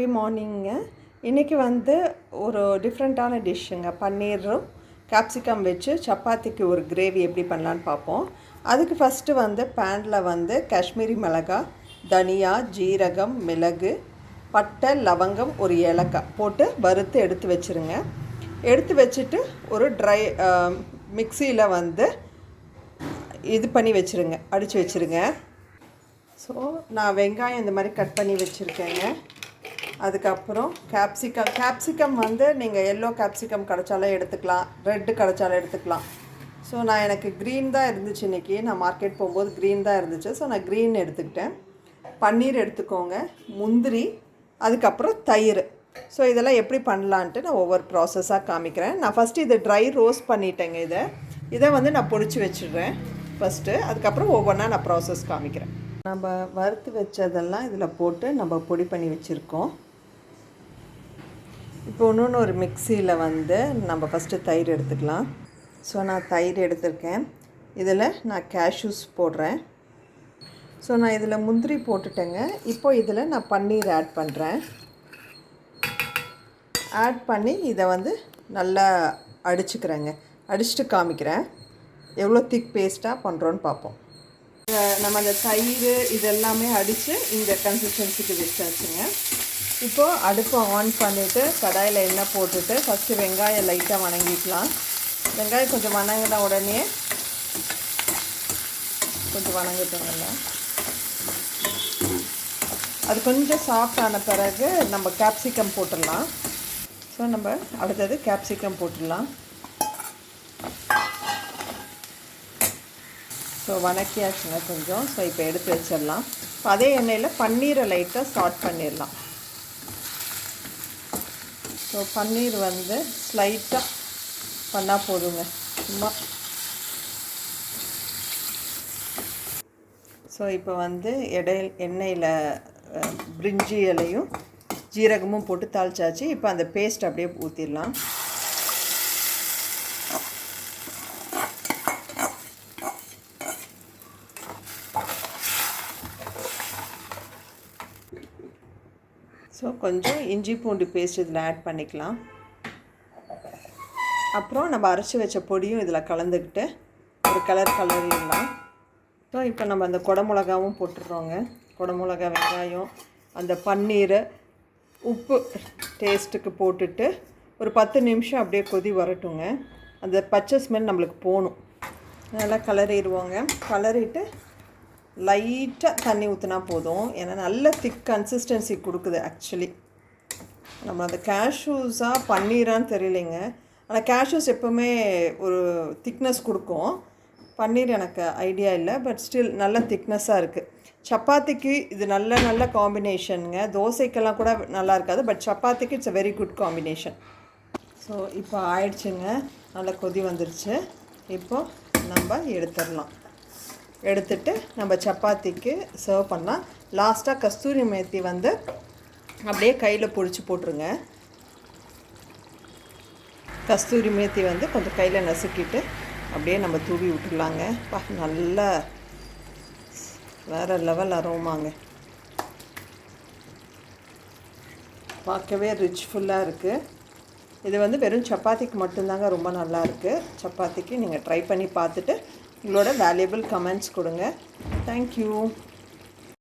Happy மார்னிங்க இன்றைக்கி வந்து ஒரு டிஃப்ரெண்ட்டான டிஷ்ஷுங்க பன்னீரும் கேப்சிகம் வச்சு சப்பாத்திக்கு ஒரு கிரேவி எப்படி பண்ணலான்னு பார்ப்போம். அதுக்கு ஃபஸ்ட்டு வந்து பேனில் வந்து காஷ்மீரி மிளகாய் தனியா ஜீரகம் மிளகு பட்டை லவங்கம் ஒரு ஏலக்காய் போட்டு வறுத்து எடுத்து வச்சுருங்க. எடுத்து வச்சுட்டு ஒரு ட்ரை மிக்சியில் வந்து இது பண்ணி வச்சுருங்க. அடித்து வச்சுருங்க. ஸோ நான் வெங்காயம் இந்த மாதிரி கட் பண்ணி வச்சுருக்கேங்க. அதுக்கப்புறம் கேப்சிகம் கேப்சிகம் வந்து நீங்கள் எல்லோ கேப்சிகம் கிடச்சாலும் எடுத்துக்கலாம். ரெட்டு கிடச்சாலும் எடுத்துக்கலாம். ஸோ நான் எனக்கு க்ரீன் தான் இருந்துச்சு இன்றைக்கி நான் மார்க்கெட் போகும்போது க்ரீன் தான் இருந்துச்சு. ஸோ நான் க்ரீன் எடுத்துக்கிட்டேன். பன்னீர் எடுத்துக்கோங்க. முந்திரி அதுக்கப்புறம் தயிர். ஸோ இதெல்லாம் எப்படி பண்ணலான்ட்டு நான் ஒவ்வொரு ப்ராசஸாக காமிக்கிறேன். நான் ஃபஸ்ட்டு இதை ட்ரை ரோஸ்ட் பண்ணிட்டேங்க இதை. இதை வந்து நான் பொடிச்சு வச்சிடுறேன். ஃபஸ்ட்டு அதுக்கப்புறம் ஒவ்வொன்றா நான் ப்ராசஸ் காமிக்கிறேன். நம்ம வறுத்து வச்சதெல்லாம் இதில் போட்டு நம்ம பொடி பண்ணி வச்சுருக்கோம். இப்போ இன்னொன்று ஒரு மிக்சியில் வந்து நம்ம ஃபஸ்ட்டு தயிர் எடுத்துக்கலாம். ஸோ நான் தயிர் எடுத்திருக்கேன். இதில் நான் கேஷ்யூஸ் போடுறேன். ஸோ நான் இதில் முந்திரி போட்டுட்டேங்க. இப்போ இதில் நான் பன்னீர் ஆட் பண்ணுறேன் ஆட் பண்ணி இதை வந்து நல்லா அடிச்சுக்கிறேங்க. அடிச்சுட்டு காமிக்கிறேன். எவ்வளோ திக் பேஸ்ட்டாக பண்ணுறோன்னு பார்ப்போம். நம்ம அந்த தயிர் இதெல்லாமே அடித்து இந்த கன்சிஸ்டன்சிக்கு வச்சாச்சுங்க இப்போது அடுப்பை ஆன் பண்ணிவிட்டு கடாயில் எண்ணெய் போட்டுட்டு ஃபஸ்ட்டு வெங்காயம் லைட்டாக வணங்கிக்கலாம். வெங்காயம் கொஞ்சம் வணங்கின உடனே கொஞ்சம் வணங்கிட்டோங்கல்ல அது கொஞ்சம் சாஃப்ட் ஆன பிறகு நம்ம கேப்சிகம் போட்டுடலாம். ஸோ நம்ம அடுத்தது கேப்சிகம் போட்டுடலாம். ஸோ வணக்கியாச்சுங்க கொஞ்சம். ஸோ இப்போ எடுத்து வச்சிடலாம். அதே எண்ணெயில் பன்னீரை லைட்டாக ஸ்டார்ட் பண்ணிடலாம். ஸோ பன்னீர் வந்து ஸ்லைட்டாக பண்ணால் போதுங்க. சும்மா. ஸோ இப்போ வந்து இடையில் எண்ணெயில் பிரிஞ்சி இலையும் ஜீரகமும் போட்டு தாளிச்சாச்சு. இப்போ அந்த பேஸ்ட் அப்படியே ஊற்றிடலாம் ஸோ கொஞ்சம் இஞ்சி பூண்டு பேஸ்ட் இதில் ஆட் பண்ணிக்கலாம். அப்புறம் நம்ம அரைச்சி வச்ச பொடியும் இதில் கலந்துக்கிட்டு ஒரு கலர் கலரிடலாம் ஸோ இப்போ நம்ம அந்த குடமிளகாவும் போட்டுடுறோங்க குடமிளகா வெங்காயம் அந்த பன்னீர் உப்பு டேஸ்ட்டுக்கு போட்டுட்டு ஒரு பத்து நிமிஷம் அப்படியே கொதி வரட்டுங்க. அந்த பச்சை ஸ்மெல் நம்மளுக்கு போகணும் நல்லா கலரிடுவோங்க. கலரிட்டு லைட்டாக தண்ணி ஊற்றினா போதும். ஏன்னா நல்ல திக் கன்சிஸ்டன்சி கொடுக்குது ஆக்சுவலி நம்ம அந்த கேஷ்யூஸாக பன்னீரான்னு தெரியலைங்க. ஆனால் கேஷ்யூஸ் எப்போவுமே ஒரு திக்னஸ் கொடுக்கும். பன்னீர் எனக்கு ஐடியா இல்லை பட் ஸ்டில் நல்ல திக்னஸ்ஸாக இருக்குது சப்பாத்திக்கு இது நல்ல நல்ல காம்பினேஷனுங்க தோசைக்கெல்லாம் கூட நல்லா இருக்காது பட் சப்பாத்திக்கு it's a very good combination so இப்போ ஆயிடுச்சுங்க. நல்லா கொதி வந்துருச்சு. இப்போது நம்ம எடுத்துடலாம். எடுத்துட்டு நம்ம சப்பாத்திக்கு சர்வ் பண்ணலாம். லாஸ்ட்டாக கஸ்தூரி மேத்தி வந்து அப்படியே கையில் பொடிச்சு போட்டுருங்க. கஸ்தூரி மேத்தி வந்து கொஞ்சம் கையில் நசுக்கிட்டு அப்படியே நம்ம தூவி விட்டுடலாங்க. பா நல்லா வேறு லெவல் அரோமாங்க பார்க்கவே ரிச் ஃபுல்லாக இருக்குது இது வந்து வெறும் சப்பாத்திக்கு மட்டும்தாங்க ரொம்ப நல்லா இருக்குது சப்பாத்திக்கு நீங்கள் ட்ரை பண்ணி பார்த்துட்டு உங்களோட வேல்யூபிள் கமெண்ட்ஸ் கொடுங்க. தேங்க்யூ